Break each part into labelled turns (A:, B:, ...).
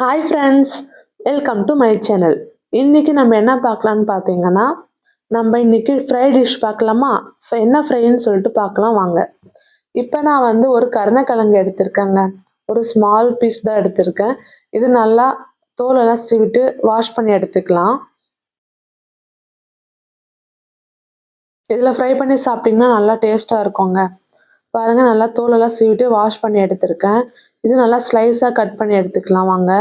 A: Hi friends welcome to my channel இன்றைக்கி நம்ம என்ன பார்க்கலான்னு பார்த்தீங்கன்னா நம்ம இன்றைக்கி ஃப்ரை டிஷ் பார்க்கலாமா? என்ன ஃப்ரைன்னு சொல்லிட்டு பார்க்கலாம் வாங்க. இப்போ நான் வந்து ஒரு கருணக்கிழங்கு எடுத்திருக்கேங்க. ஒரு ஸ்மால் பீஸ் தான் எடுத்திருக்கேன். இது நல்லா தோலெல்லாம் சீவிட்டு வாஷ் பண்ணி எடுத்துக்கலாம். இதில் ஃப்ரை பண்ணி சாப்பிட்டிங்கன்னா நல்லா டேஸ்ட்டாக இருக்குங்க. பாருங்கள் நல்லா தோலெல்லாம் சீவிட்டு வாஷ் பண்ணி எடுத்திருக்கேன். இது நல்லா ஸ்லைஸாக கட் பண்ணி எடுத்துக்கலாம் வாங்க.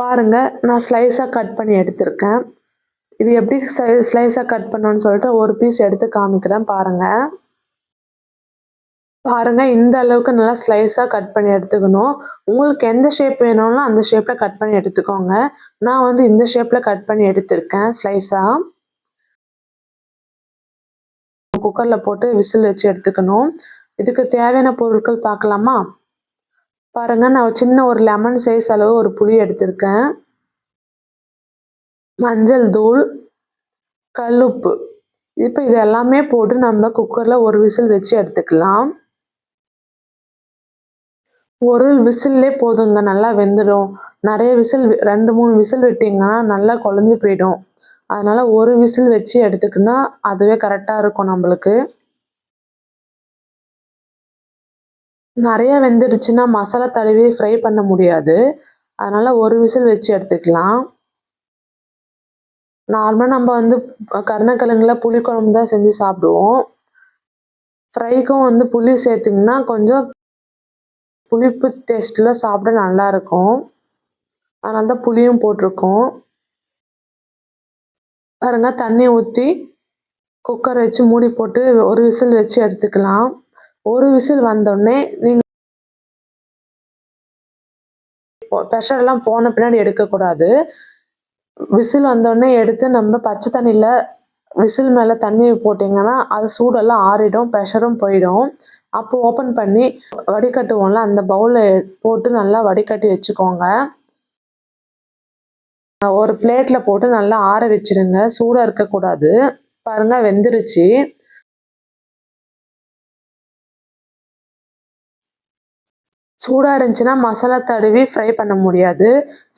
A: பாருங்க நான் ஸ்லைஸாக கட் பண்ணி எடுத்திருக்கேன். இது எப்படி ஸ்லைஸாக கட் பண்ணணும்னு சொல்லிட்டு ஒரு பீஸ் எடுத்து காமிக்கிறேன் பாருங்க. பாருங்க இந்த அளவுக்கு நல்லா ஸ்லைஸாக கட் பண்ணி எடுத்துக்கணும். உங்களுக்கு எந்த ஷேப் வேணும்னா அந்த ஷேப்பில் கட் பண்ணி எடுத்துக்கோங்க. நான் வந்து இந்த ஷேப்பில் கட் பண்ணி எடுத்திருக்கேன் ஸ்லைஸாக குக்கரில் போட்டு விசில் வச்சு எடுத்துக்கணும். இதுக்கு தேவையான பொருட்கள் பார்க்கலாமா? பாருங்க நான் சின்ன ஒரு லெமன் சைஸ் அளவு ஒரு புளி எடுத்திருக்கேன். மஞ்சள் தூள் கல்லுப்பு. இப்போ இது எல்லாமே போட்டு நம்ம குக்கரில் ஒரு விசில் வச்சு எடுத்துக்கலாம். ஒரு விசில்லே போதுங்க நல்லா வெந்துடும். நிறைய விசில் ரெண்டு மூணு விசில் விட்டிங்கன்னா நல்லா குழஞ்சி போயிடும். அதனால் ஒரு விசில் வச்சு எடுத்துக்கினா அதுவே கரெக்டாக இருக்கும் நம்மளுக்கு. நிறைய வெந்துடுச்சுன்னா மசாலா தடவி ஃப்ரை பண்ண முடியாது. அதனால் ஒரு விசில் வச்சு எடுத்துக்கலாம். நார்மலாக நம்ம வந்து கருணக்கிழங்குல புளி குழம்பு தான் செஞ்சு சாப்பிடுவோம். ஃப்ரைக்கும் வந்து புளி சேர்த்திங்கன்னா கொஞ்சம் புளிப்பு டேஸ்ட்டில் சாப்பிட நல்லா இருக்கும். அதனால தான் புளியும் போட்டிருக்கோம். பாருங்க தண்ணி ஊற்றி குக்கர் வச்சு மூடி போட்டு ஒரு விசில் வச்சு எடுத்துக்கலாம். ஒரு விசில் வந்தோடனே நீங்கள் ப்ரெஷர்லாம் போன பின்னாடி எடுக்கக்கூடாது. விசில் வந்தோடனே எடுத்து நம்ம பச்சை தண்ணியில் விசில் மேலே தண்ணி போட்டிங்கன்னா அது சூடெல்லாம் ஆறிடும் ப்ரெஷரும் போயிடும். அப்போ ஓப்பன் பண்ணி வடிகட்டுவோம்ல அந்த பவுலில் போட்டு நல்லா வடிகட்டி வச்சுக்கோங்க. ஒரு பிளேட்டில் போட்டு நல்லா ஆற வச்சிடுங்க சூடாக இருக்கக்கூடாது. பாருங்க வெந்துருச்சு. சூடாக இருந்துச்சுன்னா மசாலா தடவி ஃப்ரை பண்ண முடியாது.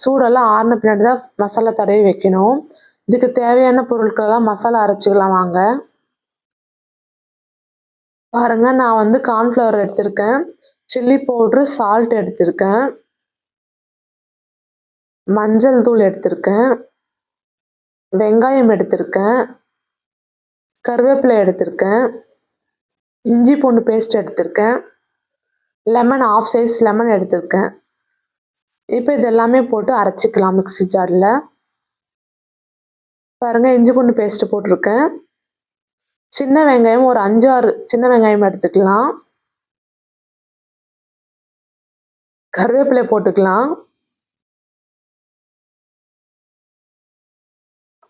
A: சூடெல்லாம் ஆறின பின்னாடி தான் மசாலா தடவி வைக்கணும். இதுக்கு தேவையான பொருட்களெல்லாம் மசாலா அரைச்சிக்கலாம் வாங்க. பாருங்க நான் வந்து கார்ன்ஃப்ளவர் எடுத்திருக்கேன். சில்லி பவுட்ரு சால்ட் எடுத்திருக்கேன். மஞ்சள் தூள் எடுத்திருக்கேன். வெங்காயம் எடுத்திருக்கேன். கருவேப்பிலை எடுத்திருக்கேன். இஞ்சி பூண்டு பேஸ்ட் எடுத்திருக்கேன். லெமன் ஆஃப் சைஸ் லெமன் எடுத்திருக்கேன். இப்போ இது எல்லாமே போட்டு அரைச்சிக்கலாம் மிக்ஸி ஜாரில் பாருங்கள் இஞ்சி பூண்டு பேஸ்ட்டு போட்டிருக்கேன். சின்ன வெங்காயம் ஒரு அஞ்சு ஆறு சின்ன வெங்காயம் எடுத்துக்கலாம். கருவேப்பிலை போட்டுக்கலாம்.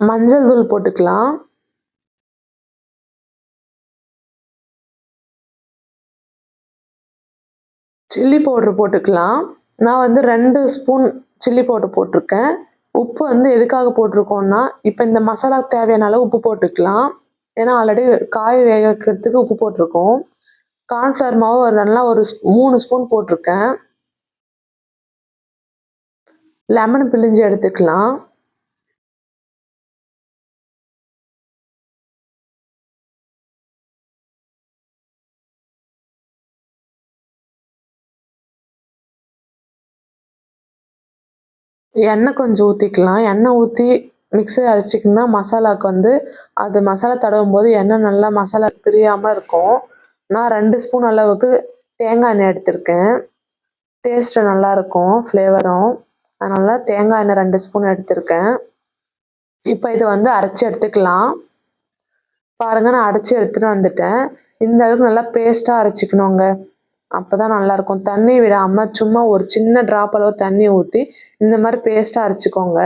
A: மஞ்சள் தூள் போட்டுக்கலாம். சில்லி பவுட்ரு போட்டுக்கலாம். நான் வந்து ரெண்டு ஸ்பூன் சில்லி பவுட்ரு போட்டிருக்கேன். உப்பு வந்து எதுக்காக போட்டிருக்கோன்னா இப்போ இந்த மசாலாக்கு தேவையான அளவு உப்பு போட்டுக்கலாம். ஏன்னா ஆல்ரெடி காய் வேக வைக்கிறதுக்கு உப்பு போட்டிருக்கோம். கார்ன்ஃப்ளவர் மாவு ஒரு நல்லா ஒரு மூணு ஸ்பூன் போட்டிருக்கேன். லெமன் பிழிஞ்சு எடுத்துக்கலாம். எண்ணெய் கொஞ்சம் ஊற்றிக்கலாம் எண்ணெய் ஊற்றி மிக்சர் அரைச்சிக்கினா மசாலாவுக்கு வந்து அது மசாலா தடவும் போது எண்ணெய் நல்லா மசாலா பிரியாமல் இருக்கும். நான் ரெண்டு ஸ்பூன் அளவுக்கு தேங்காய் எண்ணெய் எடுத்திருக்கேன். டேஸ்ட்டு நல்லாயிருக்கும் ஃப்ளேவரும் அதனால் தேங்காய் எண்ணெய் ரெண்டு ஸ்பூன் எடுத்திருக்கேன். இப்போ இதை வந்து அரைச்சி எடுத்துக்கலாம். பாருங்கள் நான் அரைச்சி எடுத்துகிட்டு வந்துட்டேன். இந்த அளவுக்கு நல்லா பேஸ்ட்டாக அரைச்சிக்கணுங்க. அப்போ தான் நல்லாயிருக்கும். தண்ணி விடாமல் சும்மா ஒரு சின்ன ட்ராப் அளவு தண்ணி ஊற்றி இந்த மாதிரி பேஸ்ட்டாக அரைச்சிக்கோங்க.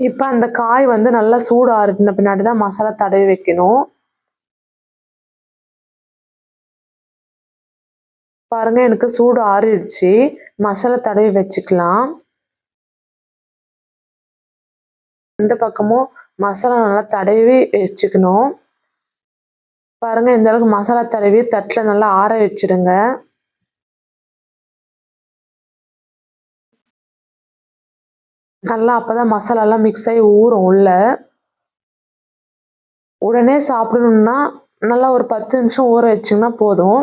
A: இப்போ அந்த காய் வந்து நல்லா சூடு ஆறின பின்னாடி தான் மசாலா தடவி வைக்கணும். பாருங்க எனக்கு சூடு ஆறிடுச்சு. மசாலா தடவி வச்சுக்கலாம். ரெண்டு பக்கமும் மசாலா நல்லா தடவி வச்சுக்கணும். பாருங்கள் இந்த அளவுக்கு மசாலா தடவி தட்டில் நல்லா ஆற வச்சுடுங்க நல்லா அப்போ தான் மசாலாலாம் மிக்ஸ் ஆகி ஊறும் உள்ள. உடனே சாப்பிடணுன்னா நல்லா ஒரு பத்து நிமிஷம் ஊற வச்சிங்கன்னா போதும்.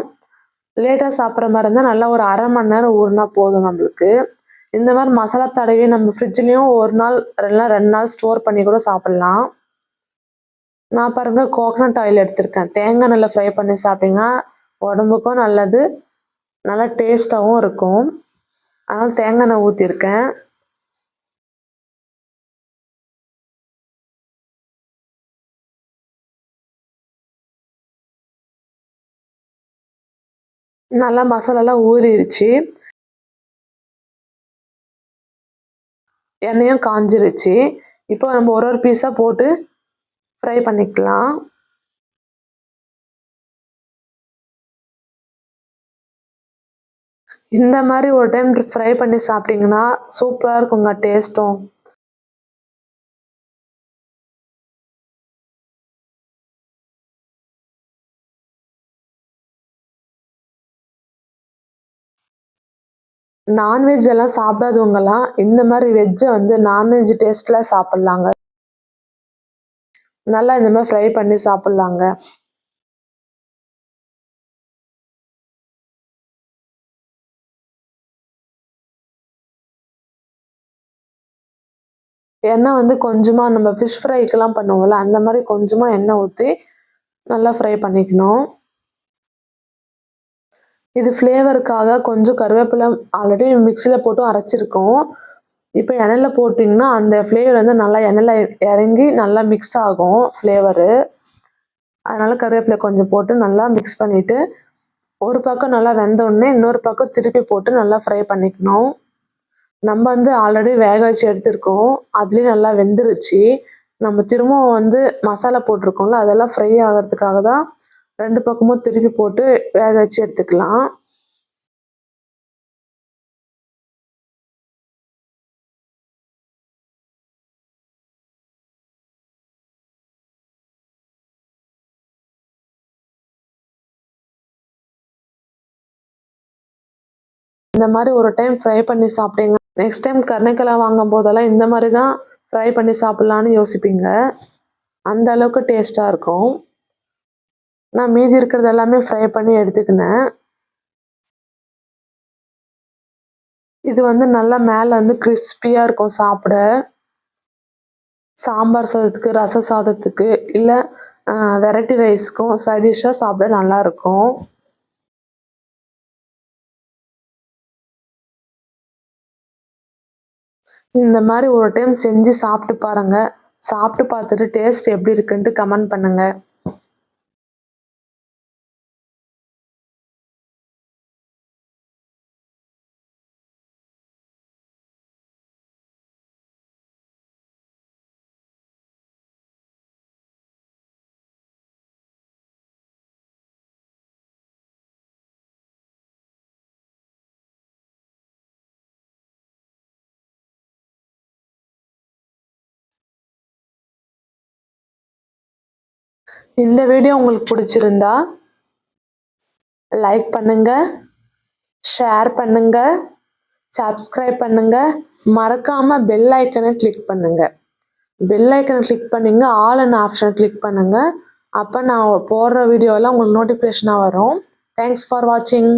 A: லேட்டாக சாப்பிட்ற மாதிரி இருந்தால் நல்லா ஒரு அரை மணி நேரம் ஊறினா போதும் நம்மளுக்கு. இந்த மாதிரி மசாலா தடவி நம்ம ஃப்ரிட்ஜ்லேயும் ஒரு நாள் ரெண்டு நாள் ரெண்டு நாள் ஸ்டோர் பண்ணி கூட சாப்பிட்லாம். நான் பாருங்க கோகனட் ஆயில் எடுத்திருக்கேன். தேங்காய் நல்லா ஃப்ரை பண்ணி சாப்பிட்டிங்கன்னா உடம்புக்கும் நல்லது நல்லா டேஸ்ட்டாகவும் இருக்கும். அதனால் தேங்காய் எண்ணெய் ஊற்றிருக்கேன் நல்லா மசாலாலாம் ஊறிடுச்சு எண்ணெயும் காஞ்சிருச்சு. இப்போ நம்ம ஒரு ஒரு பீஸாக போட்டு ஃப்ரை பண்ணிக்கலாம். இந்த மாதிரி ஒரு டைம் ஃப்ரை பண்ணி சாப்பிட்டீங்கன்னா சூப்பராக இருக்குங்க டேஸ்ட்டும் நான்வெஜ் எல்லாம் சாப்பிடாதவங்கலாம் இந்த மாதிரி வெஜ்ஜை வந்து நான்வெஜ் டேஸ்ட்டில் சாப்பிட்லாங்க. நல்லா இந்த மாதிரி ஃப்ரை பண்ணி சாப்பிட்லாங்க. எண்ணெய் வந்து கொஞ்சமாக நம்ம ஃபிஷ் ஃப்ரைக்கெலாம் பண்ணுவோம்ல அந்த மாதிரி கொஞ்சமாக எண்ணெய் ஊற்றி நல்லா ஃப்ரை பண்ணிக்கணும். இது ஃப்ளேவருக்காக கொஞ்சம் கருவேப்பிலை ஆல்ரெடி மிக்சியில் போட்டு அரைச்சிருக்கோம். இப்போ எண்ணெயில் போட்டிங்கன்னா அந்த ஃப்ளேவர் வந்து நல்லா எண்ணெயில் இறங்கி நல்லா மிக்ஸ் ஆகும் ஃப்ளேவரு அதனால் கருவேப்பிலை கொஞ்சம் போட்டு நல்லா மிக்ஸ் பண்ணிவிட்டு ஒரு பக்கம் நல்லா வெந்தோடனே இன்னொரு பக்கம் திருப்பி போட்டு நல்லா ஃப்ரை பண்ணிக்கணும். நம்ம வந்து ஆல்ரெடி வேக வச்சு எடுத்திருக்கோம். அதுலேயும் நல்லா வெந்துருச்சு. நம்ம திரும்பவும் வந்து மசாலா போட்டிருக்கோம்ல அதெல்லாம் ஃப்ரை ஆகிறதுக்காக தான் ரெண்டு பக்கமும் திருப்பி போட்டு வேக வச்சு எடுத்துக்கலாம். இந்த மாதிரி ஒரு டைம் ஃப்ரை பண்ணி சாப்பிட்டீங்க. நெக்ஸ்ட் டைம் கருணைக்கெல்லாம் வாங்கும் போதெல்லாம் இந்த மாதிரி தான் ஃப்ரை பண்ணி சாப்பிட்லான்னு யோசிப்பீங்க. அந்த அளவுக்கு டேஸ்ட்டாக இருக்கும். நான் மீதி இருக்கிறது எல்லாமே ஃப்ரை பண்ணி எடுத்துக்கினேன். இது வந்து நல்லா மேலே வந்து கிறிஸ்பியாக இருக்கும் சாப்பிட. சாம்பார் சாதத்துக்கு ரச சாதத்துக்கு இல்லை வெரைட்டி ரைஸ்க்கும் சைடிஷ்ஷாக சாப்பிட நல்லாயிருக்கும் இந்த மாதிரி ஒரு டைம் செஞ்சு சாப்பிட்டு பாருங்கள் சாப்பிட்டு பார்த்துட்டு டேஸ்ட் எப்படி இருக்குன்ட்டு கமெண்ட் பண்ணுங்கள் இந்த வீடியோ உங்களுக்கு பிடிச்சிருந்தா லைக் பண்ணுங்க ஷேர் பண்ணுங்க சப்ஸ்கிரைப் பண்ணுங்க. மறக்காம பெல் ஐக்கனை கிளிக் பண்ணுங்க. பெல் ஐக்கனை கிளிக் பண்ணிங்க ஆல் அண்ட் ஆப்ஷனை கிளிக் பண்ணுங்க. அப்போ நான் போடுற வீடியோலாம் உங்களுக்கு நோட்டிஃபிகேஷனாக வரும். தேங்க்ஸ் ஃபார் வாட்சிங்